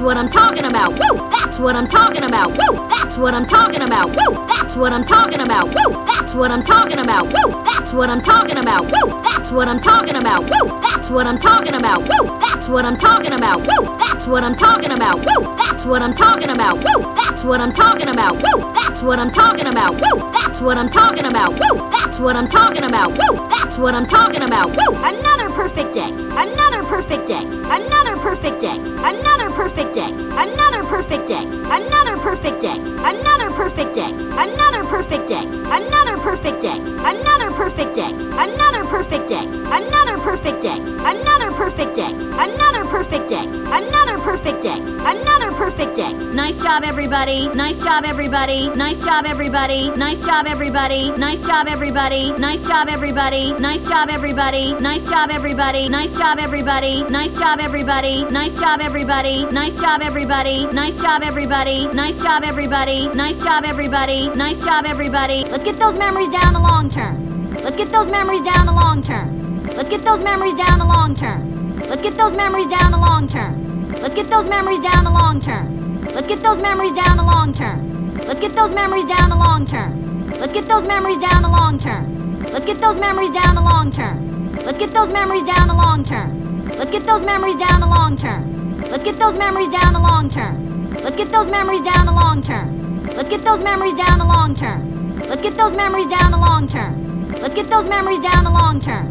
what I'm talking about. Woo! That's what I'm talking about. Woo! That's what I'm talking about. Woo! That's what I'm talking about. Woo! That's what I'm talking about. Woo! That's what I'm talking about. Woo! That's what I'm talking about. Woo! That's what I'm talking about. Woo! That's what I'm talking about. Woo! That's what I'm talking about. Woo! That's what I'm talking about. Woo! That's what I'm talking about. Woo! That's what I'm talking about. Woo! That's what I'm talking about. Woo! That's what I'm talking about. Woo! That's what I'm talking about. Woo! Another perfect day. Another perfect day. Another perfect day. Another perfect day. Another perfect day. Another perfect day. Another perfect day. Another perfect day. Another perfect day. Another perfect day. Another perfect day. Another perfect day. Another perfect day. Another perfect day. Another perfect day. Another perfect day. Nice job, everybody. Nice job, everybody. Nice job, everybody. Nice job, everybody. Nice job, everybody. Nice job, everybody. Nice job, everybody. Nice job, everybody. Nice job, everybody. Nice job, everybody. Nice job, everybody. Nice job, everybody. Nice job, everybody. Nice job, everybody. Nice job, everybody. Nice job, everybody. Let's get those memories down the long term. Let's get those memories down the long term. Let's get those memories down the long term. Let's get those memories down the long term. Let's get those memories down the long term. Let's get those memories down the long term. Let's get those memories down the long term. Let's get those memories down the long term. Let's get those memories down the long term. Let's get those memories down the long term. Let's get those memories down the long term. Let's get those memories down the long term. Let's get those memories down the long term. Let's get those memories down the long term. Let's get those memories down the long term. Let's get those memories down the long term.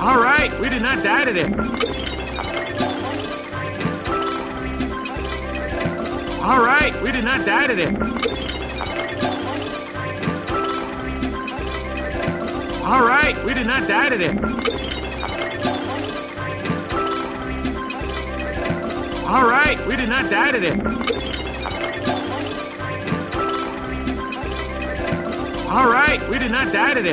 All right, we did not die today. All right, we did not die today. All right, we did not die today. All right, we did not die today. All right, we did not die today.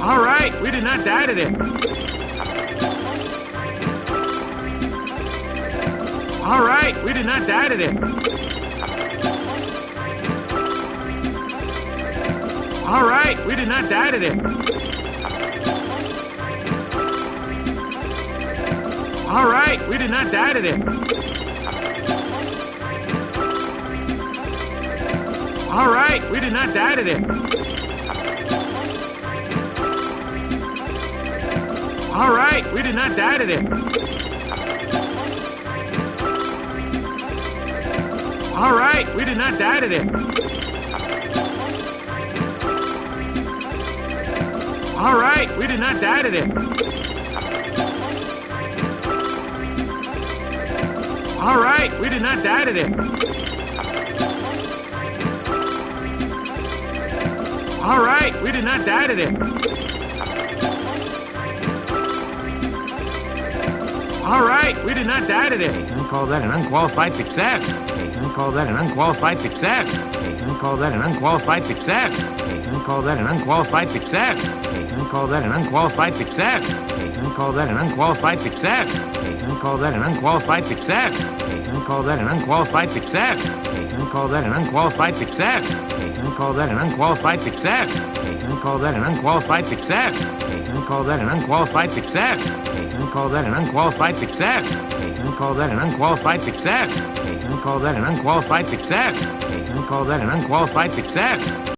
All right, we did not die today. All right, we did not die today. All right, we did not die today. All right, we did not die today. All right, we did not die today. All right, we did not die today. All right, we did not die today. All right, we did not die today. All right, we did not die today. All right, we did not die today. All right, we did not die today. I call that an unqualified success. Hey, I call that an unqualified success. Hey, I call that an unqualified success. Hey, I call that an unqualified success. Hey, I call that an unqualified success. Hey, I call that an unqualified success. Hey, I call that an unqualified success. Hey, I call that an unqualified success. Hey, I call that an unqualified success. I call that an unqualified success. I call that an unqualified success. I call that an unqualified success. I call that an unqualified success. I call that an unqualified success. I call that an unqualified success. I call that an unqualified success.